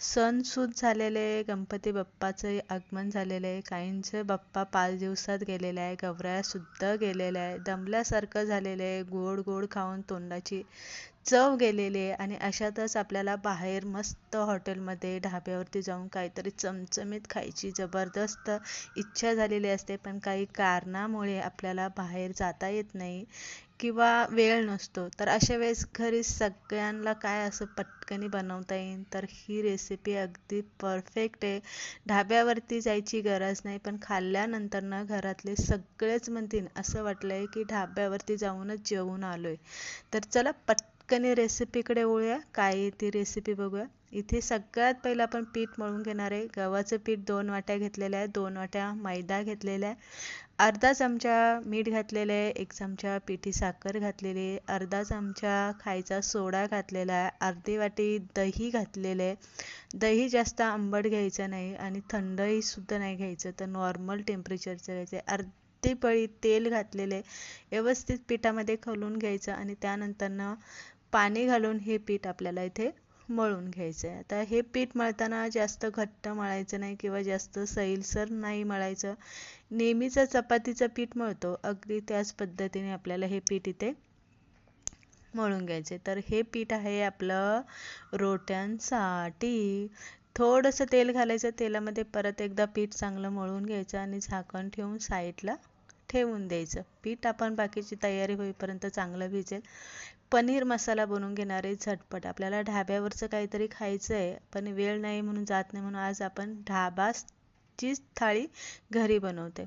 सणसूद झालेले आहे गणपती बाप्पाचं आगमन झालेलं आहे. काहींचे बाप्पा पाच दिवसात गेलेले आहे गवऱ्यासुद्धा गेलेल्या आहे दमल्यासारखं झालेलं आहे गोड गोड खाऊन तोंडाची चव गेलेली आहे आणि अशातच आपल्याला बाहेर मस्त हॉटेलमध्ये ढाब्यावरती जाऊन काहीतरी चमचमीत खायची जबरदस्त इच्छा झालेली असते. पण काही कारणामुळे आपल्याला बाहेर जाता येत नाही. किंवा वेळ नसतो. तर अशा वेळेस घरी सगळ्यांना काय असं पटकनी बनवता येईल? तर ही रेसिपी अगदी परफेक्ट आहे. ढाब्यावरती जायची गरज नाही पण खाल्ल्यानंतर ना घरातले सगळेच म्हणतील असं वाटलं आहे की ढाब्यावरती जाऊनच जेवून आलो आहे तर चला पट पटकनी रेसिपीकडे वळूया. काय ती रेसिपी बघूया. इथे सगळ्यात पहिलं आपण पीठ मळून घेणार आहे. गव्हाचं पीठ दोन वाट्या घेतलेल्या आहे. दोन वाट्या मैदा घेतलेला आहे. अर्धा चमचा मीठ घातलेलं आहे. एक चमचा पिठी साखर घातलेली आहे. अर्धा चमचा खायचा सोडा घातलेला आहे. अर्धी वाटी दही घातलेलं आहे. दही जास्त आंबट घ्यायचं नाही आणि थंडही सुद्धा नाही घ्यायचं. तर नॉर्मल टेम्परेचरचं घ्यायचं आहे. अर्धी पळी तेल घातलेले व्यवस्थित पिठामध्ये खलून घ्यायचं आणि त्यानंतरनं पाणी घालून हे पीठ आपल्याला इथे मळून घ्यायचं आहे आता हे पीठ मळताना जास्त घट्ट मळायचं नाही किंवा जास्त सैलसर नाही मळायचं. नेहमीचं चपातीचं पीठ मळतो. अगदी त्याच पद्धतीने आपल्याला हे पीठ इथे मळून घ्यायचे तर हे पीठ आहे आपलं रोट्यांसाठी. थोडंसं तेल घालायचं. तेलामध्ये परत एकदा पीठ चांगलं मळून घ्यायचं आणि झाकण ठेवून साईडला ठेवून द्यायचं. पीठ आपण बाकीची तयारी होईपर्यंत चांगलं भिजेल. पनीर मसाला बनवून घेणार आहे झटपट. आपल्याला ढाब्यावरचं काहीतरी खायचं आहे पण वेळ नाही म्हणून जात नाही म्हणून आज आपण ढाबाचीच थाळी घरी बनवते.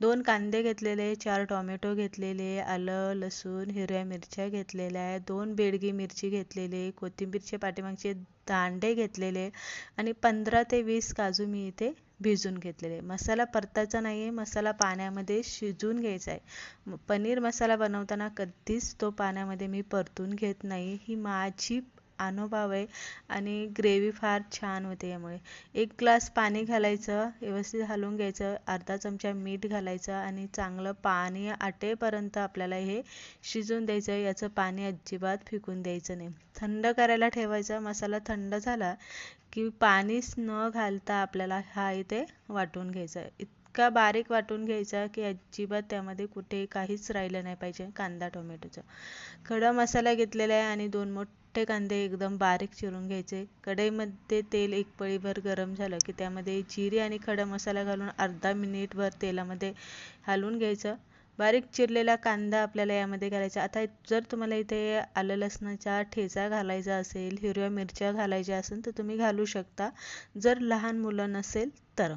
दोन कांदे घेतलेले चार टोमॅटो घेतलेले आलं लसूण हिरव्या मिरच्या घेतलेल्या आहे दोन बेडगी मिरची घेतलेली कोथिंबीरचे पाठीमागचे दांडे घेतलेले आणि पंधरा ते वीस काजू मी इथे भिजून घेतलेले. मसाला परतायचा नाही आहे मसाला पाण्यामध्ये शिजून घ्यायचा आहे. पनीर मसाला बनवताना कधीच तो पाण्यामध्ये मी परतून घेत नाही. ही माझी अनुभव आहे आणि ग्रेव्ही फार छान होते यामुळे. एक ग्लास पाणी घालायचं व्यवस्थित हलवून घ्यायचं अर्धा चमचा मीठ घालायचं आणि चांगलं पाणी आटेपर्यंत आपल्याला हे शिजून द्यायचं याचं पाणी अजिबात फिकून द्यायचं नाही. थंड करायला ठेवायचं मसाला थंड झाला की पाणीच न घालता आपल्याला हा इथे वाटून घ्यायचा. इतका बारीक वाटून घ्यायचा की अजिबात त्यामध्ये कुठे काहीच राहिलं नाही पाहिजे कांदा टोमॅटोचं. खडा मसाला घेतलेला आहे आणि दोन मोठ मोठे कांदे एकदम बारीक चिरून घ्यायचे. कढईमध्ये तेल एक पळीभर गरम झालं की त्यामध्ये जिरे आणि खडा मसाला घालून अर्धा मिनिटभर तेलामध्ये हलवून घ्यायचं. बारीक चिरलेला कांदा आपल्याला यामध्ये घालायचा. आता जर तुम्हाला इथे आलं लसणाचा ठेचा घालायचा असेल हिरव्या मिरच्या घालायच्या असेल तर तुम्ही घालू शकता. जर लहान मुलं नसेल तर.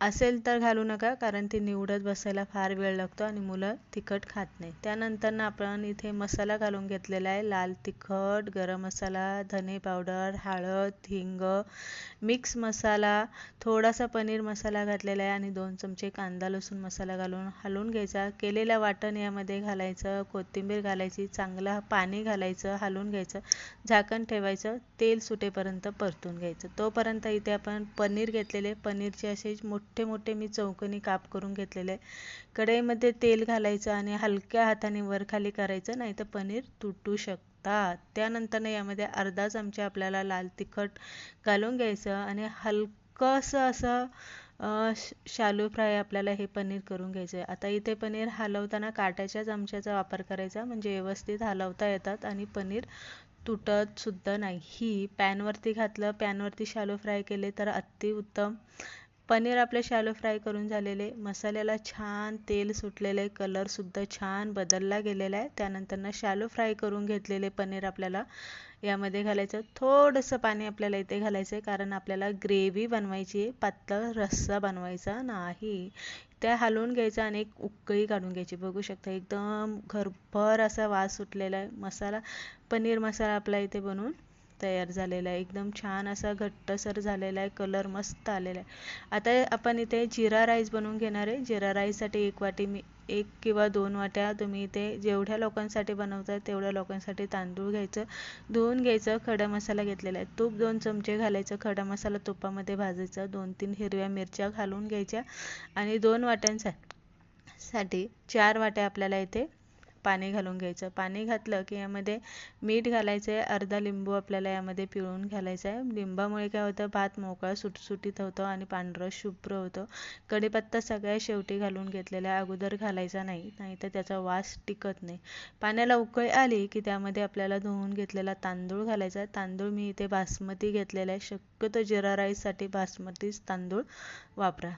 असेल तर घालू नका कारण ती निवडत बसायला फार वेळ लागतो आणि मुलं तिखट खात नाही त्यानंतर ना आपण इथे मसाला घालून घेतलेला आहे लाल तिखट गरम मसाला धने पावडर हळद हिंग मिक्स मसाला थोडासा पनीर मसाला घातलेला आहे आणि दोन चमचे कांदा लसूण मसाला घालून हलवून घ्यायचा. केलेलं वाटण यामध्ये घालायचं कोथिंबीर घालायची चांगलं पाणी घालायचं हलवून घ्यायचं झाकण ठेवायचं तेल सुटेपर्यंत परतून घ्यायचं. तोपर्यंत इथे आपण पनीर घेतलेले पनीरचे असे मोठे मोठे मोठे मी चौकोनी काप करून घेतलेले कढईमध्ये तेल घालायचं आणि हलक्या हाताने वरखाली करायचं नाही तर पनीर तुटू शकतात. त्यानंतर यामध्ये अर्धा चमचा आपल्याला लाल तिखट घालून घ्यायचं आणि हलकंसं असं शालू फ्राय आपल्याला हे पनीर करून घ्यायचं आहे आता इथे पनीर हलवताना काट्याच्या चमच्याचा वापर करायचा म्हणजे व्यवस्थित हलवता येतात आणि पनीर तुटत सुद्धा नाही. पॅनवरती घातलं पॅनवरती शालो फ्राय केले तर अतिउत्तम पनीर आपले शॅलो फ्राय करून झालेले. मसाल्याला छान तेल सुटलेले कलरसुद्धा छान बदलला गेलेला आहे. त्यानंतर शॅलो फ्राय करून घेतलेले पनीर आपल्याला. यामध्ये घालायचं. थोडंसं पाणी आपल्याला इथे घालायचं आहे कारण आपल्याला ग्रेव्ही बनवायची आहे. पातळ रस्सा बनवायचा नाही. त्या हलवून घ्यायचा आणि एक उकळी काढून घ्यायची. बघू शकता एकदम घरभर असा वास सुटलेला आहे. मसाला पनीर मसाला आपला इथे बनवून तयार झालेला आहे. एकदम छान असा घट्टसर झालेला आहे. कलर मस्त आलेला आहे. आता आपण इथे जिरा राईस बनवून घेणार आहे. जिरा राईससाठी एक वाटी मी एक किंवा दोन वाट्या तुम्ही इथे जेवढ्या लोकांसाठी बनवता तेवढ्या लोकांसाठी तांदूळ घ्यायचं. धुवून घ्यायचं खडा मसाला घेतलेला आहे. तूप दोन चमचे घालायचं खडा मसाला तुपामध्ये भाजायचा. दोन तीन हिरव्या मिरच्या घालून घ्यायच्या. आणि दोन वाट्यांसाठी चार वाट्या आपल्याला इथे पाणी घालून घ्यायचं. पाणी घातलं की यामध्ये मीठ घालायचं आहे अर्धा लिंबू आपल्याला यामध्ये पिळून घालायचा आहे लिंबामुळे काय होतं? भात मोकळा सुटसुटीत होतो आणि पांढरं शुभ्र होतं. कढीपत्ता सगळ्या शेवटी घालून घेतलेला अगोदर घालायचा नाही. नाहीतर त्याचा वास टिकत नाही. पाण्याला उकळी आली की त्यामध्ये आपल्याला धुवून घेतलेला तांदूळ घालायचा. तांदूळ मी इथे बासमती घेतलेला आहे. शक शक्यतो जिरा राईससाठी बासमतीच तांदूळ वापरा.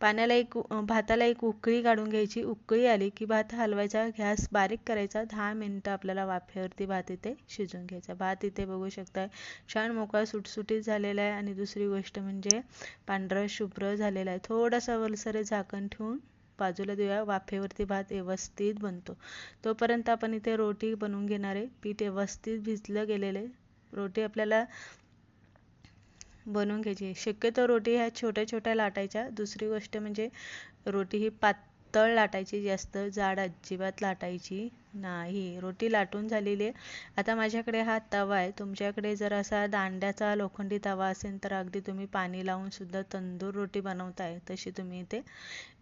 पाण्याला एक भाताला एक उकळी काढून घ्यायची. उकळी आली की भात हलवायचा. गॅस बारीक करायचा. दहा मिनटं आपल्याला वाफेवरती भात इथे शिजून घ्यायचा. भात इथे बघू शकताय छान मोकळा सुटसुटीत झालेला आहे. आणि दुसरी गोष्ट म्हणजे पांढरं शुभ्र झालेला आहे. थोडासा वलसरे झाकण ठेवून बाजूला देऊया वाफेवरती भात व्यवस्थित बनतो. तोपर्यंत आपण इथे रोटी बनवून घेणार आहे. पीठ व्यवस्थित भिजलं गेलेलं आहे. रोटी आपल्याला बनवून घ्यायची. शक्यतो रोटी ह्या छोट्या छोट्या लाटायच्या. दुसरी गोष्ट म्हणजे रोटी ही पातळ लाटायची जास्त जाड अजिबात लाटायची नाही. रोटी लाटून झालेली आहे. आता माझ्याकडे हा तवा आहे. तुमच्याकडे जर असा दांड्याचा लोखंडी तवा असेल तर अगदी तुम्ही पाणी लावून सुद्धा तंदूर रोटी बनवताय तशी तुम्ही इथे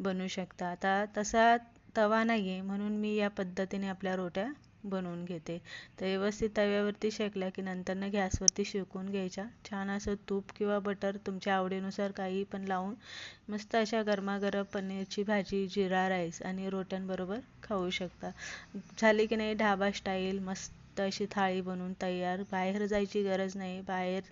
बनवू शकता. आता तसा तवा नाही आहे म्हणून मी या पद्धतीने आपल्या रोट्या बनवून घेते. तर व्यवस्थित तव्यावरती शेकल्या की नंतरनं गॅसवरती शेकून घ्यायच्या. छान असं तूप किंवा बटर तुमच्या आवडीनुसार काही पण लावून मस्त अशा गरमागरम पनीरची भाजी जिरा राईस आणि रोट्यांबरोबर खाऊ शकता. झाली की नाही? ढाबा स्टाईल मस्त मस्त अशी थाळी बनवून तयार. बाहेर जायची गरज नाही. बाहेर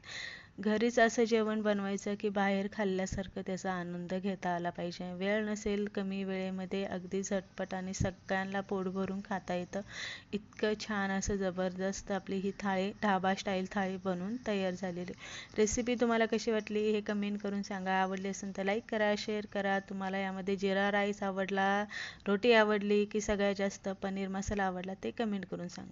घरीच असं जेवण बनवायचं की बाहेर खाल्ल्यासारखं त्याचा आनंद घेता आला पाहिजे. वेळ नसेल कमी वेळेमध्ये अगदी झटपट आणि सगळ्यांना पोट भरून खाता येतं. इतकं छान असं जबरदस्त आपली ही थाळी ढाबा स्टाईल थाळी बनवून तयार झालेली. रेसिपी तुम्हाला कशी वाटली हे कमेंट करून सांगा. आवडली असेल तर लाईक करा शेअर करा. तुम्हाला यामध्ये जिरा राईस आवडला रोटी आवडली की सगळ्यात जास्त पनीर मसाला आवडला ते कमेंट करून सांगा.